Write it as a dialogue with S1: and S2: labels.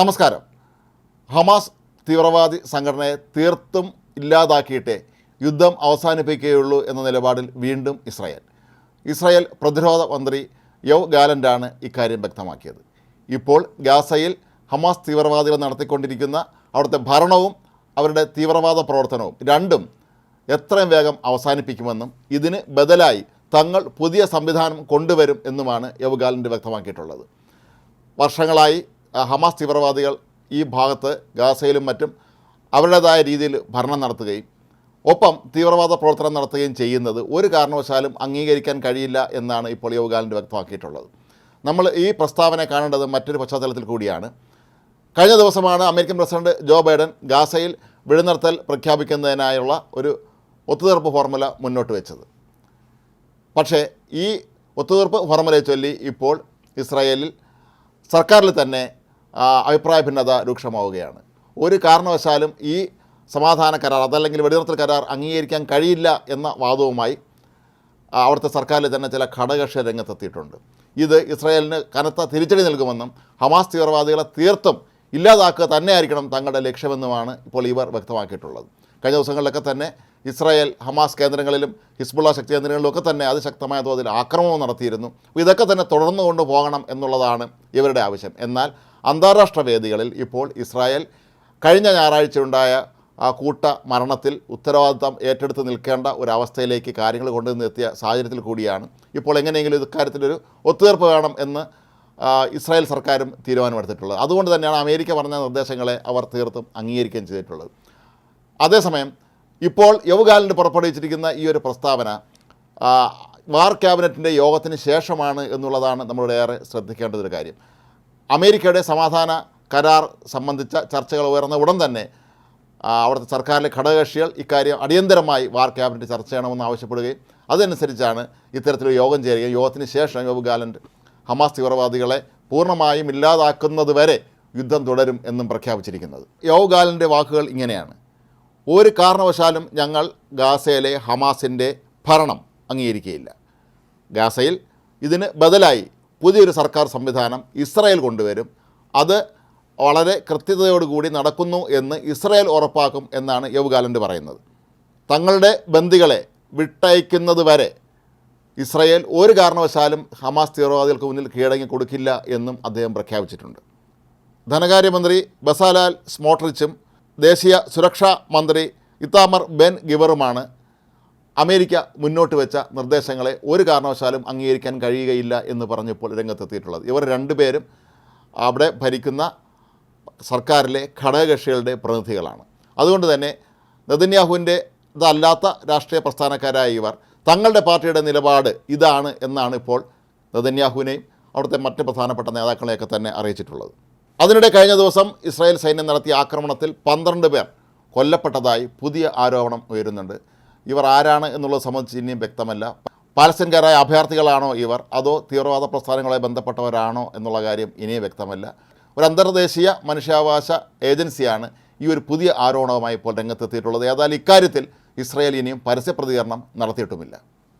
S1: നമസ്കാരം. ഹമാസ് തീവ്രവാദി സംഘടനയെ തീർത്തും ഇല്ലാതാക്കിയിട്ടേ യുദ്ധം അവസാനിപ്പിക്കുകയുള്ളൂ എന്ന നിലപാടിൽ വീണ്ടും ഇസ്രായേൽ. ഇസ്രായേൽ പ്രതിരോധ മന്ത്രി യവ് ഗാലന്റാണ് ഇക്കാര്യം വ്യക്തമാക്കിയത്. ഇപ്പോൾ ഗാസയിൽ ഹമാസ് തീവ്രവാദികൾ നടത്തിക്കൊണ്ടിരിക്കുന്ന അവിടുത്തെ ഭരണവും അവരുടെ തീവ്രവാദ പ്രവർത്തനവും രണ്ടും എത്രയും വേഗം അവസാനിപ്പിക്കുമെന്നും ഇതിന് ബദലായി തങ്ങൾ പുതിയ സംവിധാനം കൊണ്ടുവരും എന്നുമാണ് യവ് ഗാലന്റ് വ്യക്തമാക്കിയിട്ടുള്ളത്. വർഷങ്ങളായി ഹമാസ് തീവ്രവാദികൾ ഈ ഭാഗത്ത് ഗാസയിലും മറ്റും അവരുടേതായ രീതിയിൽ ഭരണം നടത്തുകയും ഒപ്പം തീവ്രവാദ പ്രവർത്തനം നടത്തുകയും ചെയ്യുന്നത് ഒരു കാരണവശാലും അംഗീകരിക്കാൻ കഴിയില്ല എന്നാണ് ഇപ്പോൾ യോഗാലിന്റെ വ്യക്തമാക്കിയിട്ടുള്ളത്. നമ്മൾ ഈ പ്രസ്താവന കാണേണ്ടത് മറ്റൊരു പശ്ചാത്തലത്തിൽ കൂടിയാണ്. കഴിഞ്ഞ ദിവസമാണ് അമേരിക്കൻ പ്രസിഡന്റ് ജോ ബൈഡൻ ഗാസയിൽ വെടിനിർത്തൽ പ്രഖ്യാപിക്കുന്നതിനായുള്ള ഒരു ഒത്തുതീർപ്പ് ഫോർമുല മുന്നോട്ട് വെച്ചത്. പക്ഷേ ഈ ഒത്തുതീർപ്പ് ഫോർമുലയെ ചൊല്ലി ഇപ്പോൾ ഇസ്രായേലിൽ സർക്കാരിൽ തന്നെ അഭിപ്രായ ഭിന്നത രൂക്ഷമാവുകയാണ്. ഒരു കാരണവശാലും ഈ സമാധാന കരാർ അതല്ലെങ്കിൽ വെടിനിർത്തൽ കരാർ അംഗീകരിക്കാൻ കഴിയില്ല എന്ന വാദവുമായി അവിടുത്തെ സർക്കാരിൽ തന്നെ ചില ഘടകകക്ഷി രംഗത്തെത്തിയിട്ടുണ്ട്. ഇത് ഇസ്രായേലിന് കനത്ത തിരിച്ചടി നൽകുമെന്നും ഹമാസ് തീവ്രവാദികളെ തീർത്തും ഇല്ലാതാക്കുക തന്നെയായിരിക്കണം തങ്ങളുടെ ലക്ഷ്യമെന്നുമാണ് ഇപ്പോൾ ഇവർ വ്യക്തമാക്കിയിട്ടുള്ളത്. കഴിഞ്ഞ ദിവസങ്ങളിലൊക്കെ തന്നെ ഇസ്രായേൽ ഹമാസ് കേന്ദ്രങ്ങളിലും ഹിസ്ബുള്ള ശക്തി കേന്ദ്രങ്ങളിലും ഒക്കെ തന്നെ അതിശക്തമായ തോതിൽ ആക്രമണം നടത്തിയിരുന്നു. ഇതൊക്കെ തന്നെ തുടർന്നു കൊണ്ടുപോകണം എന്നുള്ളതാണ് ഇവരുടെ ആവശ്യം. എന്നാൽ അന്താരാഷ്ട്ര വേദികളിൽ ഇപ്പോൾ ഇസ്രായേൽ കഴിഞ്ഞ ഞായറാഴ്ച ഉണ്ടായ ആ കൂട്ട മരണത്തിൽ ഉത്തരവാദിത്തം ഏറ്റെടുത്ത് നിൽക്കേണ്ട ഒരവസ്ഥയിലേക്ക് കാര്യങ്ങൾ കൊണ്ടുവന്ന് എത്തിയ സാഹചര്യത്തിൽ കൂടിയാണ്. ഇപ്പോൾ എങ്ങനെയെങ്കിലും ഇക്കാര്യത്തിലൊരു ഒത്തുതീർപ്പ് വേണം എന്ന് ഇസ്രായേൽ സർക്കാരും തീരുമാനമെടുത്തിട്ടുള്ളത്. അതുകൊണ്ട് തന്നെയാണ് അമേരിക്ക പറഞ്ഞ നിർദ്ദേശങ്ങളെ അവർ തീർത്തും അംഗീകരിക്കുകയും ചെയ്തിട്ടുള്ളത്. അതേസമയം ഇപ്പോൾ യവുഗാലിന് പുറപ്പെടുവിച്ചിരിക്കുന്ന ഈ ഒരു പ്രസ്താവന വാർ ക്യാബിനറ്റിന്റെ യോഗത്തിന് ശേഷമാണ് എന്നുള്ളതാണ് നമ്മളുടെ ഏറെ ശ്രദ്ധിക്കേണ്ടതൊരു കാര്യം. അമേരിക്കയുടെ സമാധാന കരാർ സംബന്ധിച്ച ചർച്ചകൾ ഉയർന്ന ഉടൻ തന്നെ അവിടുത്തെ സർക്കാരിലെ ഘടകകക്ഷികൾ ഇക്കാര്യം അടിയന്തരമായി വാർ ക്യാബിനറ്റ് ചർച്ച ചെയ്യണമെന്ന് ആവശ്യപ്പെടുകയും അതനുസരിച്ചാണ് ഇത്തരത്തിലൊരു യോഗം ചേരുകയും. യോഗത്തിന് ശേഷം യോബ് ഗാലൻഡ് ഹമാസ് തീവ്രവാദികളെ പൂർണമായും ഇല്ലാതാക്കുന്നത് വരെ യുദ്ധം തുടരും എന്നും പ്രഖ്യാപിച്ചിരിക്കുന്നത്. യോബ് ഗാലന്റെ വാക്കുകൾ ഇങ്ങനെയാണ്. ഒരു കാരണവശാലും ഞങ്ങൾ ഗാസയിലെ ഹമാസിന്റെ ഭരണം അംഗീകരിക്കുകയില്ല. ഗാസയിൽ ഇതിന് ബദലായി പുതിയൊരു സർക്കാർ സംവിധാനം ഇസ്രായേൽ കൊണ്ടുവരും. അത് വളരെ കൃത്യതയോടുകൂടി നടക്കുന്നു എന്ന് ഇസ്രായേൽ ഉറപ്പാക്കും എന്നാണ് യവുഗാലന്റ് പറയുന്നത്. തങ്ങളുടെ ബന്ദികളെ വിട്ടയക്കുന്നത് വരെ ഇസ്രായേൽ ഒരു കാരണവശാലും ഹമാസ് തീവ്രവാദികൾക്ക് മുന്നിൽ കീഴടങ്ങി കൊടുക്കില്ല എന്നും അദ്ദേഹം പ്രഖ്യാപിച്ചിട്ടുണ്ട്. ധനകാര്യമന്ത്രി ബസാലാൽ സ്മോട്രിച്ചും ദേശീയ സുരക്ഷാ മന്ത്രി ഇത്താമർ ബെൻ ഗിവറുമാണ് അമേരിക്ക മുന്നോട്ട് വെച്ച നിർദ്ദേശങ്ങളെ ഒരു കാരണവശാലും അംഗീകരിക്കാൻ കഴിയുകയില്ല എന്ന് പറഞ്ഞപ്പോൾ രംഗത്തെത്തിയിട്ടുള്ളത്. ഇവർ രണ്ടുപേരും അവിടെ ഭരിക്കുന്ന സർക്കാരിലെ ഘടകകക്ഷികളുടെ പ്രതിനിധികളാണ്. അതുകൊണ്ട് തന്നെ നെതന്യാഹുവിന്റെ ഇതല്ലാത്ത രാഷ്ട്രീയ പ്രസ്ഥാനക്കാരായ ഇവർ തങ്ങളുടെ പാർട്ടിയുടെ നിലപാട് ഇതാണ് എന്നാണ് ഇപ്പോൾ നെതന്യാഹുവിനെയും അവിടുത്തെ മറ്റ് പ്രധാനപ്പെട്ട നേതാക്കളെയൊക്കെ തന്നെ അറിയിച്ചിട്ടുള്ളത്. അതിനിടെ കഴിഞ്ഞ ദിവസം ഇസ്രായേൽ സൈന്യം നടത്തിയ ആക്രമണത്തിൽ പന്ത്രണ്ട് പേർ കൊല്ലപ്പെട്ടതായി പുതിയ ആരോപണം ഉയരുന്നുണ്ട്. ഇവർ ആരാണ് എന്നുള്ളത് സംബന്ധിച്ച് ഇനിയും വ്യക്തമല്ല. പാലസ്തീൻകാരായ അഭയാർത്ഥികളാണോ ഇവർ? അതോ തീവ്രവാദ പ്രസ്ഥാനങ്ങളുമായി ബന്ധപ്പെട്ടവരാണോ എന്നുള്ള കാര്യം ഇനിയും വ്യക്തമല്ല. ഒരു അന്തർദേശീയ മനുഷ്യാവകാശ ഏജൻസിയാണ് ഈ ഒരു പുതിയ ആരോപണവുമായി ഇപ്പോൾ രംഗത്തെത്തിയിട്ടുള്ളത്. ഏതായാലും ഇക്കാര്യത്തിൽ ഇസ്രയേൽ ഇനിയും പരസ്യ പ്രതികരണം നടത്തിയിട്ടുമില്ല.